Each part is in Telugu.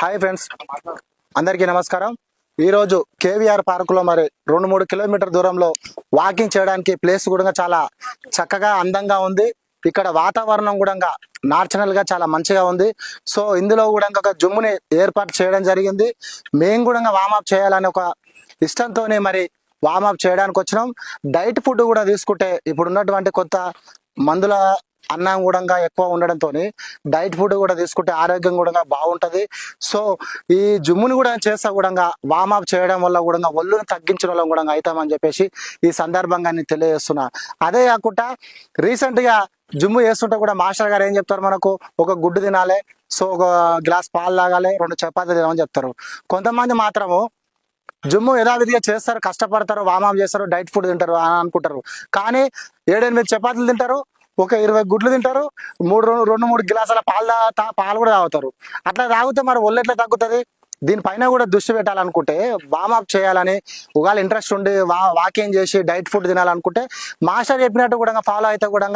హాయ్ ఫ్రెండ్స్ అందరికీ నమస్కారం. ఈరోజు కేవీఆర్ పార్కులో మరి రెండు మూడు కిలోమీటర్ దూరంలో వాకింగ్ చేయడానికి ప్లేస్ కూడా చాలా చక్కగా అందంగా ఉంది. ఇక్కడ వాతావరణం కూడా నాచురల్గా చాలా మంచిగా ఉంది. సో ఇందులో కూడా ఒక జుమ్ముని ఏర్పాటు చేయడం జరిగింది. మేము కూడా వామప్ చేయాలని ఒక ఇష్టంతోనే మరి వామప్ చేయడానికి వచ్చినాం. డైట్ ఫుడ్ కూడా తీసుకుంటే ఇప్పుడు ఉన్నటువంటి కొత్త మందుల అన్నం కూడా ఎక్కువ ఉండడంతో డైట్ ఫుడ్ కూడా తీసుకుంటే ఆరోగ్యం కూడా బాగుంటుంది. సో ఈ జిమ్ముని కూడా చేస్తా కూడా వామప్ చేయడం వల్ల కూడా ఒళ్ళుని తగ్గించడం వల్ల కూడా అవుతామని చెప్పేసి ఈ సందర్భంగా నేను తెలియజేస్తున్నా. అదే కాకుండా రీసెంట్గా జిమ్ చేస్తుంటే కూడా మాస్టర్ గారు ఏం చెప్తారు మనకు? ఒక గుడ్డు తినాలి సో ఒక గ్లాస్ పాలు లాగాలి రెండు చపాతీలు తినమని చెప్తారు. కొంతమంది మాత్రము జిమ్ యథావిధిగా చేస్తారు కష్టపడతారు వామాప్ చేస్తారు డైట్ ఫుడ్ తింటారు అని అనుకుంటారు. కానీ ఏడెనిమిది చపాతీలు తింటారు ఒక ఇరవై గుడ్లు తింటారు మూడు రెండు మూడు గ్లాసుల పాలు పాలు కూడా తాగుతారు. అట్లా తాగితే మరి ఒళ్ళు ఎట్లా తగ్గుతుంది? దీనిపైన కూడా దృష్టి పెట్టాలనుకుంటే వామప్ చేయాలని ఒకవేళ ఇంట్రెస్ట్ ఉండి వా వాకింగ్ చేసి డైట్ ఫుడ్ తినాలనుకుంటే మాస్టర్ చెప్పినట్టు కూడా ఫాలో అయితే కూడా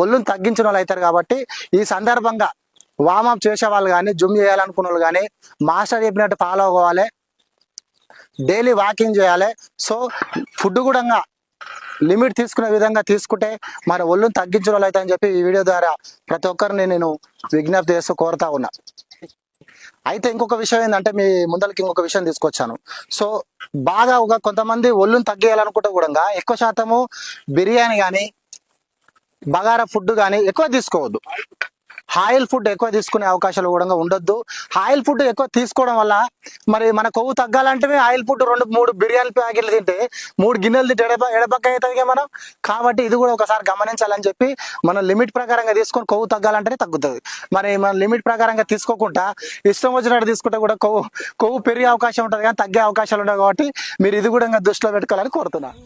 ఒళ్ళును తగ్గించిన వాళ్ళు అవుతారు కాబట్టి ఈ సందర్భంగా వామప్ చేసే వాళ్ళు కానీ జిమ్ చేయాలనుకున్న వాళ్ళు కానీ మాస్టర్ చెప్పినట్టు ఫాలో అవ్వాలి. డైలీ వాకింగ్ చేయాలి. సో ఫుడ్ కూడా లిమిట్ తీసుకునే విధంగా తీసుకుంటే మరి ఒళ్ళుని తగ్గించిన వాళ్ళు అని చెప్పి ఈ వీడియో ద్వారా ప్రతి ఒక్కరిని నేను విజ్ఞప్తి చేస్తూ కోరుతా ఉన్నా. అయితే ఇంకొక విషయం ఏంటంటే మీ ముందలకి ఇంకొక విషయం తీసుకొచ్చాను. సో బాగా ఒక కొంతమంది ఒళ్ళుని తగ్గేయాలనుకుంటే కూడా ఎక్కువ శాతము బిర్యానీ కానీ బగారా ఫుడ్ కానీ ఎక్కువ తీసుకోవద్దు. ఆయిల్ ఫుడ్ ఎక్కువ తీసుకునే అవకాశాలు కూడా ఉండొద్దు. ఆయిల్ ఫుడ్ ఎక్కువ తీసుకోవడం వల్ల మరి మన కొవ్వు తగ్గాలంటే ఆయిల్ ఫుడ్ రెండు మూడు బిర్యానీ ప్యాకెట్లు తింటే మూడు గిన్నెలు తింటే ఎడప ఎడపక్క అవుతుంది మనం. కాబట్టి ఇది కూడా ఒకసారి గమనించాలని చెప్పి మనం లిమిట్ ప్రకారంగా తీసుకొని కొవ్వు తగ్గాలంటేనే తగ్గుతుంది. మరి మనం లిమిట్ ప్రకారంగా తీసుకోకుండా ఇష్టం వచ్చినట్టు తీసుకుంటే కూడా కొవ్వు కొవ్వు పెరిగే అవకాశం ఉంటుంది కానీ తగ్గే అవకాశాలు ఉండవు కాబట్టి మీరు ఇది కూడా ఇంకా దృష్టిలో పెట్టుకోవాలని కోరుతున్నాను.